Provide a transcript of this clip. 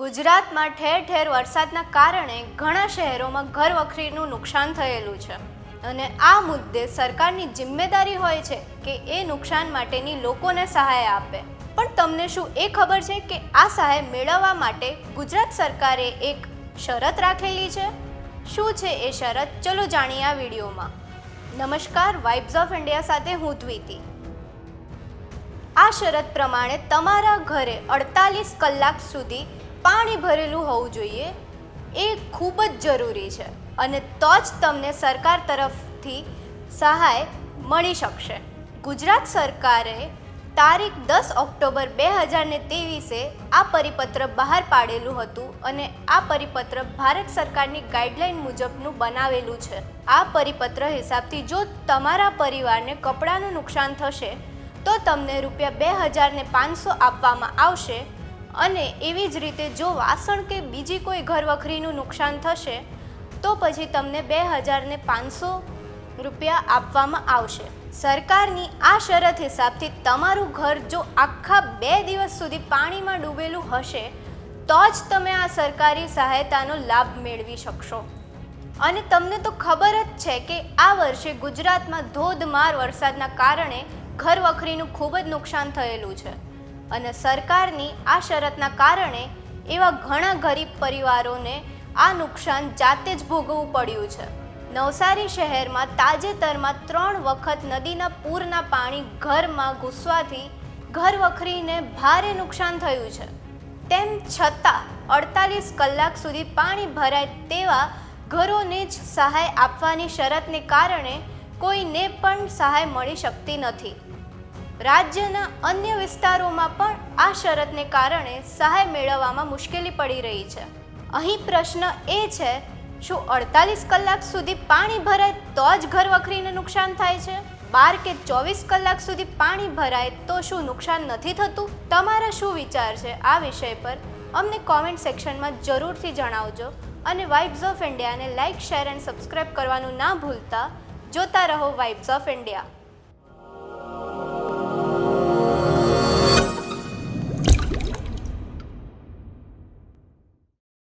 ગુજરાતમાં ઠેર ઠેર વરસાદના કારણે ઘણા શહેરોમાં ઘર વખરીનું નુકસાન થયેલું છે. અને આ મુદ્દે સરકારની જિમ્મેદારી હોય છે કે એ નુકસાન માટેની લોકોને સહાય આપે. પણ તમને શું એ ખબર છે કે આ સહાય મેળવવા માટે ગુજરાત સરકારે એક શરત રાખેલી છે? શું છે એ શરત? ચલો જાણીએ આ વિડીયોમાં. નમસ્કાર વાઇબ્સ ઓફ ઇન્ડિયા સાથે હું દ્વિતી. આ શરત પ્રમાણે તમારા ઘરે અડતાલીસ કલાક સુધી પાણી ભરેલું હોવું જોઈએ એ ખૂબ જ જરૂરી છે અને તો જ તમને સરકાર તરફથી સહાય મળી શકશે. ગુજરાત સરકારે તારીખ દસ ઓક્ટોબર બે હજારને ત્રેવીસે આ પરિપત્ર બહાર પાડેલું હતું અને આ પરિપત્ર ભારત સરકારની ગાઈડલાઈન મુજબનું બનાવેલું છે. આ પરિપત્ર હિસાબથી જો તમારા પરિવારને કપડાનું નુકસાન થશે, તો તમને રૂપિયા બે હજારને પાંચસો આપવામાં આવશે અને એવી જ રીતે જો વાસણ કે બીજી કોઈ ઘર વખરીનું નુકસાન થશે, તો પછી તમને બે હજારને પાંચસો રૂપિયા આપવામાં આવશે. સરકારની આ શરત હિસાબથી તમારું ઘર જો આખા બે દિવસ સુધી પાણીમાં ડૂબેલું હશે, તો જ તમે આ સરકારી સહાયતાનો લાભ મેળવી શકશો. અને તમને તો ખબર જ છે કે આ વર્ષે ગુજરાતમાં ધોધમાર વરસાદના કારણે ઘર વખરીનું ખૂબ જ નુકસાન થયેલું છે. અને સરકારની આ શરતના કારણે એવા ઘણા ગરીબ પરિવારોને આ નુકસાન જાતે જ ભોગવવું પડ્યું છે. નવસારી શહેરમાં તાજેતરમાં ત્રણ વખત નદીના પૂરના પાણી ઘરમાં ઘૂસવાથી ઘર વખરીને ભારે નુકસાન થયું છે. તેમ છતાં અડતાલીસ કલાક સુધી પાણી ભરાય તેવા ઘરોને જ સહાય આપવાની શરતને કારણે કોઈને પણ સહાય મળી શકતી નથી. રાજ્યના અન્ય વિસ્તારોમાં પણ આ શરતને કારણે સહાય મેળવવામાં મુશ્કેલી પડી રહી છે. અહીં પ્રશ્ન એ છે, શું અડતાલીસ કલાક સુધી પાણી ભરાય તો જ ઘર વખરીને નુકસાન થાય છે? બાર કે ચોવીસ કલાક સુધી પાણી ભરાય તો શું નુકસાન નથી થતું? તમારા શું વિચાર છે આ વિષય પર? અમને કોમેન્ટ સેક્શનમાં જરૂરથી જણાવજો અને વાઇબ્સ ઓફ ઇન્ડિયાને લાઇક શેર એન્ડ સબસ્ક્રાઇબ કરવાનું ના ભૂલતા. જોતા રહો વાઇબ્સ ઓફ ઇન્ડિયા